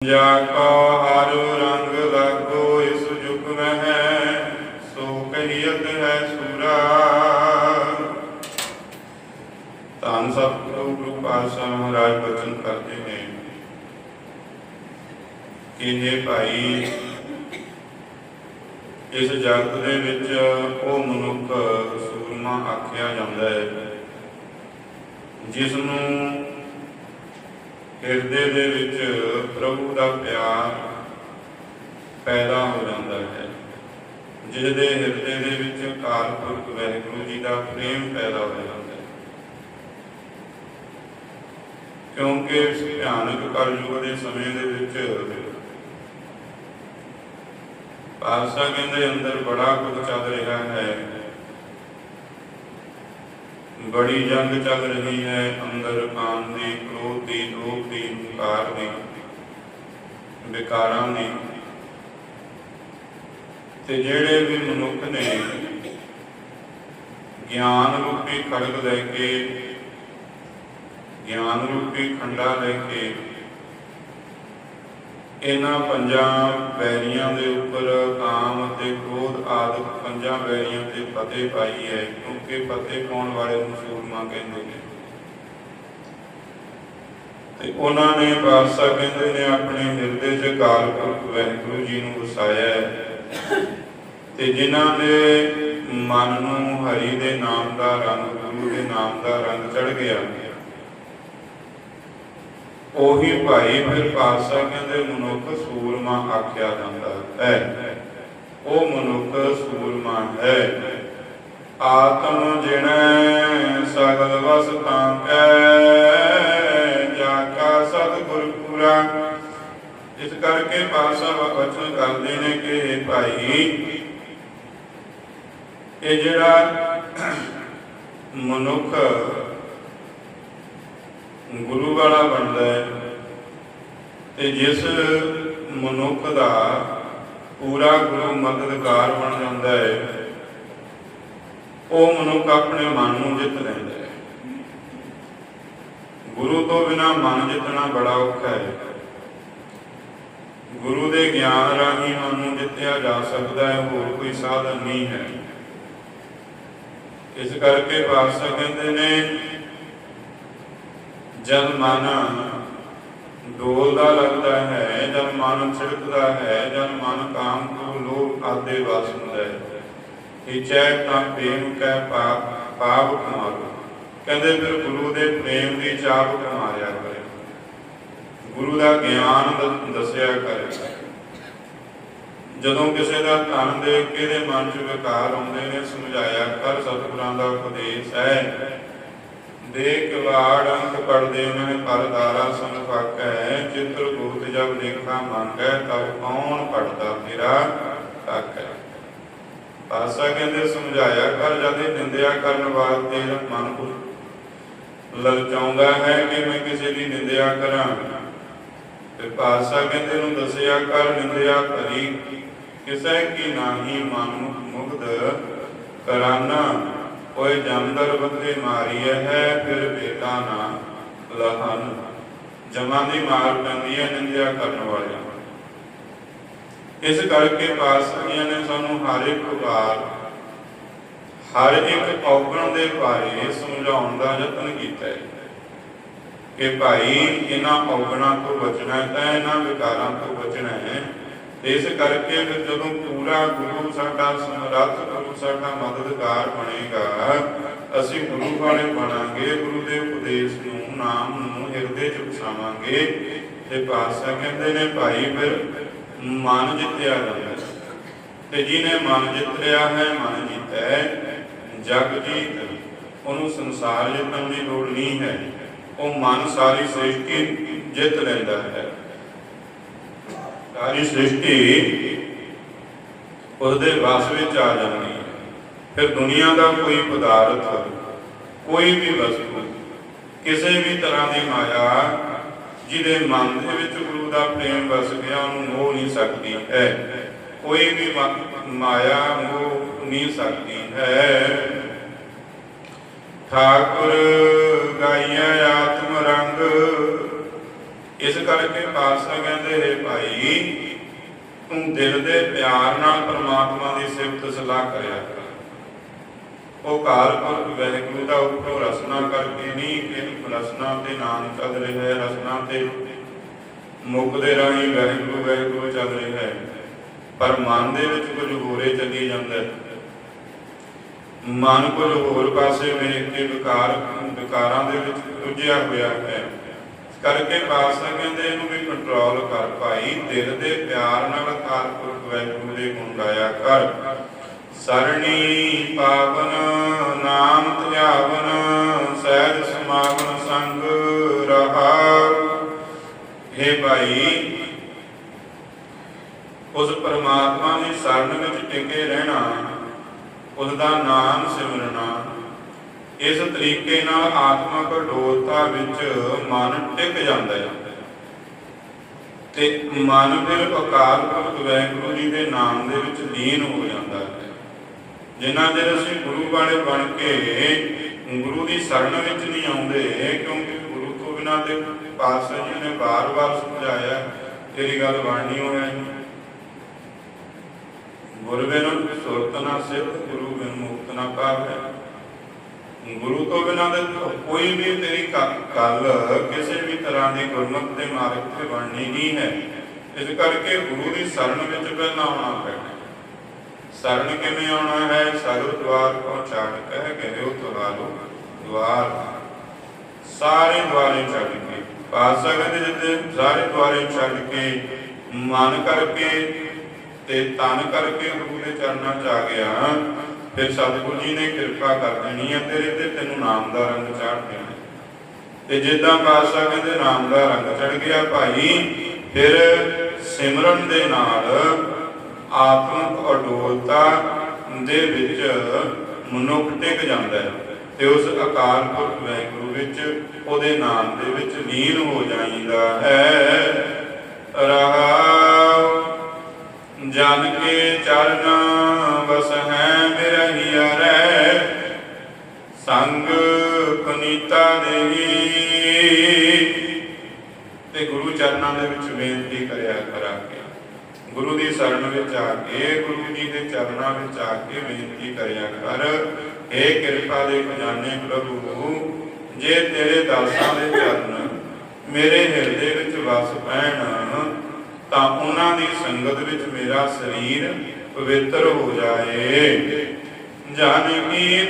ਜਾ ਕੋ ਹਰ ਰੰਗ ਲਾਗੋ ਇਸ ਜੁਗ ਮਹਿ ਸੋ ਕਹੀਤ ਹੈ ਸੂਰਾ ਤਾਂ ਸਭ ਗੁਰੂ ਗੁਰੂ ਪਾਤਸ਼ਾਹ ਮਹਾਰਾਜ ਬਚਨ ਕਰਦੇ ਨੇ ਕਿ ਜੇ ਭਾਈ ਇਸ ਜਗਤ ਦੇ ਵਿੱਚ ਉਹ ਮਨੁੱਖ ਸੂਰਮਾ ਆਖਿਆ ਜਾਂਦਾ ਹੈ ਜਿਸ ਨੂੰ ਹਿਰਦੇ ਦੇ ਵਿੱਚ ਪ੍ਰਭੂ ਦਾ ਪਿਆਰ ਪੈਦਾ ਹੋ ਜਾਂਦਾ ਹੈ। ਜਿਸ ਦੇ ਹਿਰਦੇ ਦੇ ਵਿੱਚ ਅਕਾਲ ਪੁਰਖ ਜੀ ਦਾ ਪ੍ਰੇਮ ਪੈਦਾ ਹੋ ਜਾਂਦਾ ਹੈ। ਕਿਉਂਕਿ ਇਸ ਭਿਆਨਕ ਕਲਯੁਗ ਦੇ ਸਮੇਂ ਦੇ ਵਿੱਚ ਪਾਸਾ ਕਹਿੰਦੇ, ਅੰਦਰ ਬੜਾ ਕੁਝ ਚੱਲ ਰਿਹਾ ਹੈ। ਬੜੀ ਜੰਗ ਚੱਲ ਰਹੀ ਹੈ। ਅੰਦਰ ਕਾਮ ਦੀ ਕ੍ਰੋਧ ਦੀ ਲੋਭ ਦੀ ਹੰਕਾਰ ਦੀ, ਵਿਕਾਰਾਂ ਦੀ। ਤੇ ਜਿਹੜੇ ਵੀ ਮਨੁੱਖ ਨੇ ਗਿਆਨ ਰੂਪੀ ਖੜਗ ਲੈ ਕੇ, ਗਿਆਨ ਰੂਪੀ ਖੰਡਾ ਲੈ ਕੇ, ਇਹਨਾਂ ਪੰਜਾਂ ਵੈਰੀਆਂ ਦੇ ਉੱਪਰ ਕਾਮ ਅਤੇ ਕ੍ਰੋਧ ਆਦਿ ਪੰਜਾਂ ਵੈਰੀਆਂ ਤੇ ਫਤਿਹ ਪਾਈ ਹੈ, ਕਿਉਂਕਿ ਫਤਿਹ ਪਾਉਣ ਵਾਲੇ ਨੂੰ ਸੂਰਮਾ ਕਹਿੰਦੇ ਨੇ। ਤੇ ਉਹਨਾਂ ਨੇ ਪਾਤਸ਼ਾਹ ਕਹਿੰਦੇ ਨੇ, ਆਪਣੇ ਹਿਰਦੇ 'ਚ ਅਕਾਲ ਪੁਰਖ ਵਾਹਿਗੁਰੂ ਜੀ ਨੂੰ ਵਸਾਇਆ ਹੈ। ਤੇ ਜਿਨ੍ਹਾਂ ਦੇ ਮਨ ਨੂੰ ਹਰੀ ਦੇ ਨਾਮ ਦਾ ਰੰਗ, ਗੁਰੂ ਦੇ ਨਾਮ ਦਾ ਰੰਗ ਚੜ ਗਿਆ, ਉਹੀ ਭਾਈ ਫਿਰ ਪਾਤਸ਼ਾਹ ਕਹਿੰਦੇ, ਮਨੁੱਖ ਸੂਰਮਾ ਆਖਿਆ ਜਾਂਦਾ ਹੈ। ਉਹ ਮਨੁੱਖ ਸੂਰਮਾ ਹੈ। ਆਤਮ ਜਿਣੈ, ਸਗਲ ਵਸ ਤਾਂ ਕੈ। ਸਤਿਗੁਰ ਪੂਰਾ ਇਸ ਕਰਕੇ ਪਾਤਸ਼ਾਹ ਵਚਨ ਕਰਦੇ ਨੇ ਕਿ ਭਾਈ, ਇਹ ਜਿਹੜਾ ਮਨੁੱਖ ਗੁਰੂ ਵਾਲਾ ਬਣਦਾ ਹੈ ਤੇ ਜਿਸ ਮਨੁੱਖ ਦਾ ਪੂਰਾ ਗੁਰੂ ਮਦਦਗਾਰ ਬਣ ਜਾਂਦਾ ਹੈ, ਉਹ ਮਨੁੱਖ ਆਪਣੇ ਮਨ ਨੂੰ ਜਿੱਤ ਲੈਂਦਾ ਹੈ। ਗੁਰੂ ਤੋਂ ਬਿਨਾ ਮਨ ਜਿੱਤਣਾ ਬੜਾ ਔਖਾ ਹੈ। ਗੁਰੂ ਦੇ ਗਿਆਨ ਰਾਹੀਂ ਮਨ ਨੂੰ ਜਿੱਤਿਆ ਜਾ ਸਕਦਾ ਹੈ, ਹੋਰ ਕੋਈ ਸਾਧਨ ਨਹੀਂ ਹੈ। ਇਸ ਕਰਕੇ ਪਾਤਸ਼ਾਹ ਕਹਿੰਦੇ ਨੇ, ਜਦ ਮਨ ਡੋਲਦਾ ਲੱਗਦਾ ਹੈ, ਜਦ ਮਨ ਛਿੜਕਦਾ ਹੈ, ਜਦ ਮਨ ਕਾਮ ਕੋ ਲੋਭ ਆਦੇ ਵਸ ਹੁੰਦਾ ਹੈ ਇਚੈ ਤਾਂ ਪ੍ਰੇਮ ਕੈ ਪਾਪ ਪਾਪ ਕਮਾਰੋ। ਕਹਿੰਦੇ ਫਿਰ ਗੁਰੂ ਦੇ ਪ੍ਰੇਮ ਦੀ ਚਾਪ ਕਮਾਰਿਆ ਕਰੇ। ਗੁਰੂ ਦਾ ਗਿਆਨ ਦ- ਦੱਸਿਆ ਕਰੇ। ਜਦੋਂ ਕਿਸੇ ਦਾ ਧਨ ਦੇ ਕੇ ਦੇ ਮਨ 'ਚ ਵਿਕਾਰ ਆਉਂਦੇ ਨੇ, ਸਮਝਾਇਆ ਕਰ ਸਤਿਗੁਰਾਂ ਦਾ ਉਪਦੇਸ਼ ਹੈ। ਦੇ ਕਿਵਾੜ ਅੰਕ ਪੜਦੇ ਮੈਂ ਪਰਦਾਰਾ ਸੰਫਾਕੈ ਚਿੱਤਰ ਗੋਤ ਜਬ ਦੇਖਾ ਮੰਗੈ, ਤਬ ਕੌਣ ਪੜਦਾ ਤੇਰਾ ਤਾਕੈ ਪਾਸਾ ਕਹਿੰਦੇ, ਸਮਝਾਇਆ ਕਰ, ਜਦ ਨਿੰਦਿਆ ਕਰਨ ਵਾਸਤੇ ਮਨ ਨੂੰ ਲਲਚਾਉਂਦਾ ਹੈ ਕਿ ਮੈਂ ਕਿਸੇ ਦੀ ਨਿੰਦਿਆ ਕਰਾਂ। ਤੇ ਪਾਸਾ ਕਹਿੰਦੇ ਨੂੰ ਦੱਸਿਆ, ਕਰ ਨਿੰਦਿਆ ਭਰੀ ਕਿਸੇ ਕੀ ਨਾਹੀ ਮਨ ਮੁਗਧ ਕਰਾਨਾ। ਕੋਈ ਜੰਦਰ ਬੰਦੇ ਮਾਰੀ ਹੈ, ਫਿਰ ਬੇਟਾ ਨਾ ਲਹਨ। ਜਮਾਂ ਦੀ ਮਾਰ ਪੈਂਦੀ ਹੈ ਨਿੰਦਿਆ ਕਰਨ ਵਾਲਿਆਂ ਇਸ ਕਰਕੇ ਪਾਤਸ਼ਾਹ ਨੇ ਸਾਨੂੰ ਹਰ ਇੱਕ ਵਾਰ ਹਰ ਇੱਕ ਔਗਣ ਦੇ ਬਾਰੇ ਸਮਝਾਉਣ ਦਾ ਯਤਨ ਕੀਤਾ ਹੈ ਕਿ ਭਾਈ, ਇਹਨਾਂ ਔਗਣਾਂ ਤੋਂ ਬਚਣਾ ਹੈ ਇਹਨਾਂ ਵਿਕਾਰਾਂ ਤੋਂ ਬਚਣਾ ਹੈ। ਇਸ ਕਰਕੇ ਫਿਰ ਜਦੋਂ ਪੂਰਾ ਗੁਰੂ ਸਾਡਾ ਸਮਰੱਥ, ਗੁਰੂ ਸਾਡਾ ਮਦਦਗਾਰ ਬਣੇਗਾ, ਅਸੀਂ ਗੁਰੂ ਵਾਲੇ ਬਣਾਂਗੇ, ਗੁਰੂ ਦੇ ਉਪਦੇਸ਼ ਨੂੰ, ਨਾਮ ਨੂੰ ਹਿਰਦੇ ਚ ਵਸਾਵਾਂਗੇ। ਤੇ ਪਾਤਸ਼ਾਹ ਕਹਿੰਦੇ ਨੇ, ਭਾਈ ਫਿਰ ਮਨ ਜਿੱਤਿਆ ਜਾਂਦਾ ਤੇ ਜਿਹਨੇ ਮਨ ਜਿੱਤ ਲਿਆ ਹੈ, ਮਨ ਜੀਤਾ ਹੈ। ਜਗ ਜੀਤ ਉਹਨੂੰ ਸੰਸਾਰ ਜਿੱਤਣ ਦੀ ਲੋੜ ਨਹੀਂ ਹੈ। ਉਹ ਮਨ ਸਾਰੀ ਸ੍ਰਿਸ਼ਟੀ ਜਿੱਤ ਲੈਂਦਾ ਹੈ। ਸਾਰੀ ਸ੍ਰਿਸ਼ਟੀ ਉਹਦੇ ਵਸ ਵਿੱਚ ਆ ਜਾਂਦੀ ਹੈ। ਫਿਰ ਦੁਨੀਆ ਦਾ ਕੋਈ ਪਦਾਰਥ, ਕੋਈ ਵੀ ਵਸਤੂ, ਕਿਸੇ ਵੀ ਤਰ੍ਹਾਂ ਦੀ ਮਾਇਆ, ਜਿਹਦੇ ਮਨ ਦੇ ਵਿੱਚ ਗੁਰੂ ਦਾ ਪ੍ਰੇਮ ਵਸ ਗਿਆ, ਉਹਨੂੰ ਮੋਹ ਨਹੀਂ ਸਕਦੀ ਹੈ। ਕੋਈ ਵੀ ਮਾਇਆ ਮੋਹ ਨਹੀਂ ਸਕਦੀ ਹੈ। ਠਾਕੁਰ ਗਾਈਆ ਆਤਮ ਰੰਗ। ਇਸ ਕਰਕੇ ਪਾਤਸ਼ਾਹ ਕਹਿੰਦੇ, ਹੈ ਭਾਈ, ਤੂੰ ਦਿਲ ਦੇ ਪਿਆਰ ਨਾਲ ਪ੍ਰਮਾਤਮਾ ਦੀ ਸਿਫਤ ਸਲਾਹ ਕਰਿਆ ਕਰ। ਉਹ ਕਾਲ ਪੁਰਖ ਵਾਹਿਗੁਰੂ ਦਾ ਉੱਪਰੋਂ ਰਸਨਾ ਕਰਕੇ ਨਹੀਂ ਇਹ ਰਸਨਾ ਤੇ ਨਾਮ ਚੱਲ ਰਿਹਾ ਹੈ, ਰਸਨਾ ਤੇ ਮੁਖ ਦੇ ਰਾਹੀਂ ਵਾਹਿਗੁਰੂ ਵਾਹਿਗੁਰੂ ਚੱਲ ਰਿਹਾ ਹੈ। ਪਰ ਮਨ ਦੇ ਵਿੱਚ ਕੁਝ ਹੋਰੇ ਚੱਲੀ ਜਾਂਦਾ ਮਨ ਕੁਝ ਹੋਰ ਪਾਸੇ ਵੇਖ ਕੇ ਵਿਕਾਰ, ਵਿਕਾਰਾਂ ਦੇ ਵਿੱਚ ਰੁੱਝਿਆ ਹੋਇਆ ਹੈ। ਕਰਕੇ ਪਾਤਸ਼ਾਹ ਕਹਿੰਦੇ ਇਹਨੂੰ ਵੀ ਕੰਟਰੋਲ ਕਰ ਭਾਈ, ਦਿਲ ਦੇ ਪਿਆਰ ਨਾਲ ਅਕਾਲ ਪੁਰਖ ਦੇ ਗੁਣ ਗਾਇਆ ਕਰ। ਸਰਣੀ ਪਾਵਨ, ਨਾਮ ਧਿਆਵਨ, ਸਹਿਜ ਸਮਾਗਮ ਸੰਗ ਰਹਾ। ਹੈ ਭਾਈ ਉਸ ਪਰਮਾਤਮਾ ਦੀ ਸ਼ਰਨ ਵਿੱਚ ਟਿਕੇ ਰਹਿਣਾ ਉਸ ਦਾ ਨਾਮ ਸਿਮਰਨਾ। ਇਸ ਤਰੀਕੇ ਨਾਲ ਆਤਮਿਕ ਅਡੋਲਤਾ ਵਿੱਚ ਮਨ ਟਿਕ ਜਾਂਦਾ ਹੈ। ਤੇ ਮਨ ਫਿਰ ਅਕਾਲ ਪੁਰਖ ਵਾਹਿਗੁਰੂ ਜੀ ਦੇ ਨਾਮ ਦੇ ਵਿੱਚ ਲੀਨ ਹੋ ਜਾਂਦਾ ਹੈ। ਜਿਨ੍ਹਾਂ ਦੇ ਅਸੀਂ ਗੁਰੂ ਵਾਲੇ ਬਣ ਕੇ ਗੁਰੂ ਦੀ ਸ਼ਰਨ ਵਿੱਚ ਨਹੀਂ ਆਉਂਦੇ, ਕਿਉਂਕਿ ਗੁਰੂ ਤੋਂ ਬਿਨਾਂ ਤੇ ਪਾਤਸ਼ਾਹ ਜੀ ਨੇ ਬਾਰ-ਬਾਰ ਸਮਝਾਇਆ, ਤੇਰੀ ਗੱਲ ਬਣਨੀ ਹੋਇਆ ਨਹੀਂ ਗੁਰੂ ਬਿਨ ਸੁਰਤ ਨਾ ਸਿੱਧ ਗੁਰੂ ਬਿਨ ਮੁਕਤ ਨਾ ਪਾਵੇ ਗੁਰੂ ਤੋਂ ਬਿਨਾਂ ਤੇ ਕੋਈ ਵੀ ਤੇਰੀ ਕੱਲ ਕਿਸੇ ਵੀ ਤਰ੍ਹਾਂ ਦੀ ਗੁਰਮਤਿ ਦੇ ਮਾਰਗ ਤੇ ਬਣਨੀ ਨਹੀਂ ਹੈ। ਇਸ ਕਰਕੇ ਗੁਰੂ ਦੀ ਸ਼ਰਨ ਵਿੱਚ ਪਹਿਲਾਂ ਆਉਣਾ ਪੈਣਾ। ਸ਼ਰਨ ਕਿਵੇਂ ਆਉਣਾ ਹੈ? ਸਗਲ ਦਵਾਰ ਕੋ ਛੱਡ ਕਹਿ ਗਏ ਉਹ ਤੁਹਾਲੋ ਦਵਾਰ। ਸਾਰੇ ਦਵਾਰੇ ਛੱਡ ਕੇ ਪਾਸਾ ਕਹਿੰਦੇ ਜਿੱਤੇ ਸਾਰੇ ਦਵਾਰੇ ਛੱਡ ਕੇ, ਮਨ ਕਰਕੇ ਤੇ ਤਨ ਕਰਕੇ ਗੁਰੂ ਦੇ ਚਰਨਾਂ 'ਚ ਆ ਗਿਆ। ਫਿਰ ਸਤਿਗੁਰੂ ਜੀ ਨੇ ਕਿਰਪਾ ਕਰ ਦੇਣੀ ਹੈ ਤੇਰੇ ਤੇ ਤੈਨੂੰ ਨਾਮ ਦਾ ਰੰਗ ਚਾੜ ਦੇਣਾ। ਤੇ ਜਿੱਦਾਂ ਪਾਤਸ਼ਾਹ ਕਹਿੰਦੇ ਨਾਮ ਦਾ ਰੰਗ ਚੜ ਗਿਆ ਭਾਈ। ਫਿਰ ਸਿਮਰਨ ਦੇ ਨਾਲ ਆਤਮਿਕ ਅਡੋਲਤਾ ਦੇ ਵਿੱਚ ਮਨੁੱਖ ਟਿਕ ਜਾਂਦਾ ਹੈ ਤੇ ਉਸ ਅਕਾਲ ਪੁਰਖ ਵਾਹਿਗੁਰੂ ਵਿੱਚ ਉਹਦੇ ਨਾਮ ਦੇ ਵਿੱਚ ਲੀਨ ਹੋ ਜਾਂਦਾ ਹੈ। ਸੰਗ ਪੁਨੀਤਾ ਦੇਹੀ ਤੇ ਗੁਰੂ ਚਰਨਾਂ ਦੇ ਵਿੱਚ ਬੇਨਤੀ ਕਰਿਆ ਕਰਾ ਕੇ। ਗੁਰੂ ਦੀ ਸ਼ਰਨ ਵਿੱਚ ਆ ਕੇ, ਗੁਰੂ ਜੀ ਦੇ ਚਰਨਾਂ ਵਿੱਚ ਆ ਕੇ ਬੇਨਤੀ ਕਰਿਆ ਕਰ। ਏ ਕਿਰਪਾ ਦੇ ਖਜ਼ਾਨੇ ਪ੍ਰਭੂ, ਜੇ ਤੇਰੇ ਦਾਸਾਂ ਦੇ ਚਰਨ ਮੇਰੇ ਹਿਰਦੇ ਵਿੱਚ ਵਸ ਪੈਣ, ਤਾਂ ਉਹਨਾਂ ਦੀ ਸੰਗਤ ਵਿੱਚ ਮੇਰਾ ਸਰੀਰ ਪਵਿੱਤਰ ਹੋ ਜਾਏ। ਜਨ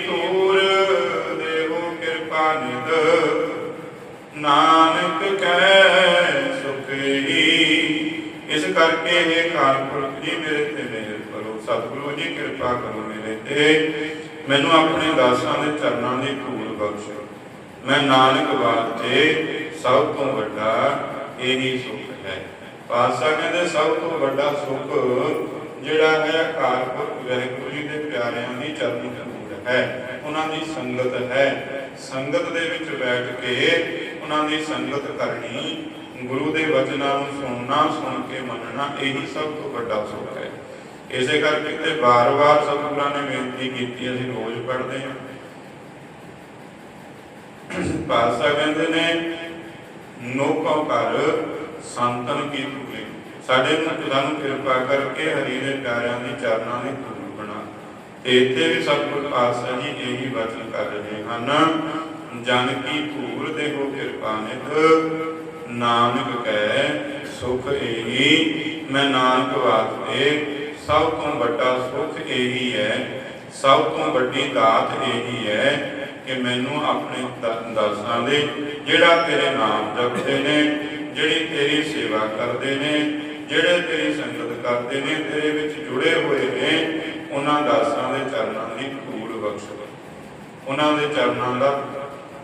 ਤੂਰ ਨਾਨਕ ਕੈ ਸੁਖੀ ਇਸ ਕਰਕੇ ਇਹ ਕਾਲਪੁਰਖ ਜੀ, ਮੇਰੇ ਤੇ ਮਿਹਰ ਕਰੋ। ਸਤਿਗੁਰੂ ਜੀ, ਕਿਰਪਾ ਕਰੋ ਮੇਰੇ ਤੇ। ਮੈਨੂੰ ਆਪਣੇ ਦਾਸਾਂ ਦੇ ਚਰਨਾਂ ਦੀ ਧੂੜ ਬਖਸ਼ੋ। ਮੈਂ ਨਾਨਕ ਵਾਸਤੇ ਸਭ ਤੋਂ ਵੱਡਾ ਇਹੀ ਸੁਖ ਹੈ। ਪਾਤਸ਼ਾਹ ਕਹਿੰਦੇ, ਸਭ ਤੋਂ ਵੱਡਾ ਸੁਖ ਜਿਹੜਾ ਹੈ ਅਕਾਲ ਪੁਰਖ ਵਾਹਿਗੁਰੂ ਜੀ ਦੇ ਪਿਆਰਿਆਂ ਦੀ ਚਰਨੀ ਧੂੜ ਹੈ। ਉਹਨਾਂ ਦੀ ਸੰਗਤ ਹੈ। ਸੰਗਤ ਦੇ ਵਿੱਚ ਬੈਠ ਕੇ ਉਹਨਾਂ ਦੀ ਸੰਗਤ ਕਰਨੀ, ਗੁਰੂ ਦੇ ਵਚਨਾਂ ਨੂੰ ਸੁਣਨਾ, ਸੁਣ ਕੇ ਮੰਨਣਾ, ਇਹੀ ਸਭ ਤੋਂ ਵੱਡਾ ਸੁਖ ਹੈ। ਇਸੇ ਕਰਕੇ ਤੇ ਬਾਰ-ਬਾਰ ਸਤਿਗੁਰਾਂ ਨੇ ਬੇਨਤੀ ਕੀਤੀ, ਅਸੀਂ ਰੋਜ਼ ਪੜ੍ਹਦੇ ਹਾਂ। ਪਾਸਾ ਕਹਿੰਦੇ ਨੇ, ਨੋਕੋ ਕਰ, ਸੰਤਨ ਕੀ ਧੂੜੇ ਸਾਡੇ ਨੂੰ ਕਿਰਪਾ ਕਰਕੇ ਹਰੀ ਦੇ ਪਿਆਰਿਆਂ ਦੀ ਚਰਨਾਂ ਦੀ ਗੁਰੂ ਬਣਾ। ਤੇ ਇੱਥੇ ਵੀ ਸਤਿਗੁਰ ਪਾਤਸ਼ਾਹ ਜੀ ਇਹੀ ਵਚਨ ਕਰ ਰਹੇ ਹਨ। ਜਨ ਕੀ ਧੂੜ ਦੇ ਹੋ ਕਿਰਪਾ ਨਿਤ ਨਾਨਕ ਕੈ ਸੁਖ ਇਹੀ ਮੈਂ ਨਾਨਕ ਵਾਸਤੇ ਸਭ ਤੋਂ ਵੱਡਾ ਸੁਖ ਇਹੀ ਹੈ, ਸਭ ਤੋਂ ਵੱਡੀ ਦਾਤ ਇਹੀ ਹੈ ਕਿ ਮੈਨੂੰ ਆਪਣੇ ਦਾਸਾਂ ਦੇ, ਜਿਹੜਾ ਤੇਰੇ ਨਾਮ ਜਪਦੇ ਨੇ, ਜਿਹੜੀ ਤੇਰੀ ਸੇਵਾ ਕਰਦੇ ਨੇ, ਜਿਹੜੇ ਤੇਰੀ ਸੰਗਤ ਕਰਦੇ ਨੇ, ਤੇਰੇ ਵਿੱਚ ਜੁੜੇ ਹੋਏ ਨੇ, ਉਹਨਾਂ ਦਾਸਾਂ ਦੇ ਚਰਨਾਂ ਦੀ ਧੂੜ ਬਖਸ਼। ਉਹਨਾਂ ਦੇ ਚਰਨਾਂ ਦਾ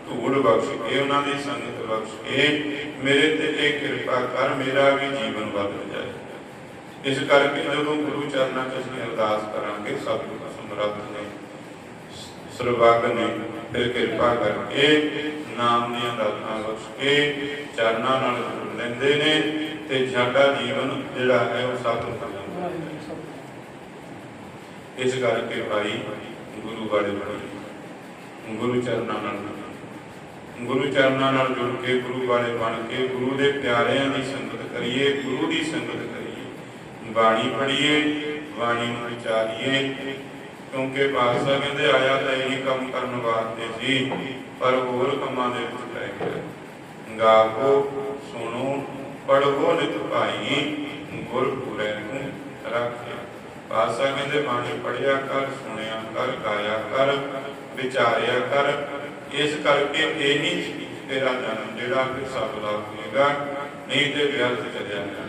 ਧੂੜ ਬਖਸ਼ ਕੇ ਉਹਨਾਂ ਦੀ ਸੰਗਤ ਬਖਸ਼ ਕੇ ਮੇਰੇ ਤੇ ਇਹ ਕਿਰਪਾ ਕਰ, ਮੇਰਾ ਵੀ ਜੀਵਨ ਬਦਲ ਜਾਏ। ਇਸ ਕਰਕੇ ਜਦੋਂ ਗੁਰੂ ਚਰਨਾਂ 'ਚ ਅਸੀਂ ਅਰਦਾਸ ਕਰਾਂਗੇ, ਸਤਿਗੁਰ ਸਮਰੱਥ ਨੇ, ਸਰਬੱਗ ਨੇ ਫਿਰ ਕਿਰਪਾ ਕਰਕੇ ਨਾਮ ਦੀਆਂ ਦਾਤਾਂ ਬਖਸ਼ ਕੇ ਚਰਨਾਂ ਨਾਲ ਜੁੜ ਲੈਂਦੇ ਨੇ ਤੇ ਸਾਡਾ ਜੀਵਨ ਜਿਹੜਾ ਹੈ ਉਹ ਸਾਧੂ ਹੋ ਇਸ ਕਰਕੇ ਭਾਈ ਗੁਰੂ ਵਾਲੇ ਬਣੇ ਗੁਰੂ ਚਰਨਾਂ ਨਾਲ ਗੁਰੂ ਚਰਨਾਂ ਨਾਲ ਜੁੜ ਕੇ, ਗੁਰੂ ਵਾਲੇ ਬਣ ਕੇ, ਗੁਰੂ ਦੇ ਪਿਆਰਿਆਂ ਦੀ ਸੰਗਤ ਕਰੀਏ, ਗੁਰੂ ਦੀ ਸੰਗਤ ਕਰੀਏ। ਬਾਣੀ ਪੜ੍ਹੀਏ, ਬਾਣੀ ਨੂੰ ਵਿਚਾਰੀਏ। ਕਿਉਂਕਿ ਪਾਤਸ਼ਾਹ ਕਹਿੰਦੇ, ਆਇਆ ਤਾਂ ਇਹੀ ਕੰਮ ਕਰਨ ਵਾਸਤੇ ਸੀ, ਪਰ ਹੋਰ ਕੰਮਾਂ ਦੇ ਵਿੱਚ ਪੈ ਗਿਆ। ਗਾਵੋ, ਸੁਣੋ ਪੜਵੋ ਨਿਤ ਭਾਈ ਗੁਰ ਨੂੰ ਰੱਖਿਆ। ਪਾਤਸ਼ਾਹ ਕਹਿੰਦੇ, ਬਾਣੀ ਪੜ੍ਹਿਆ ਕਰ, ਸੁਣਿਆ ਕਰ, ਗਾਇਆ ਕਰ, ਵਿਚਾਰਿਆ ਕਰ ਇਸ ਕਰਕੇ ਇਹੀ ਤੇਰਾ ਜਨਮ ਜਿਹੜਾ ਕਿ ਸਫਲਾ ਹੋਏਗਾ ਨਹੀਂ ਤੇ ਵਿਅਰਥ ਚਲਿਆ ਜਾਣਾ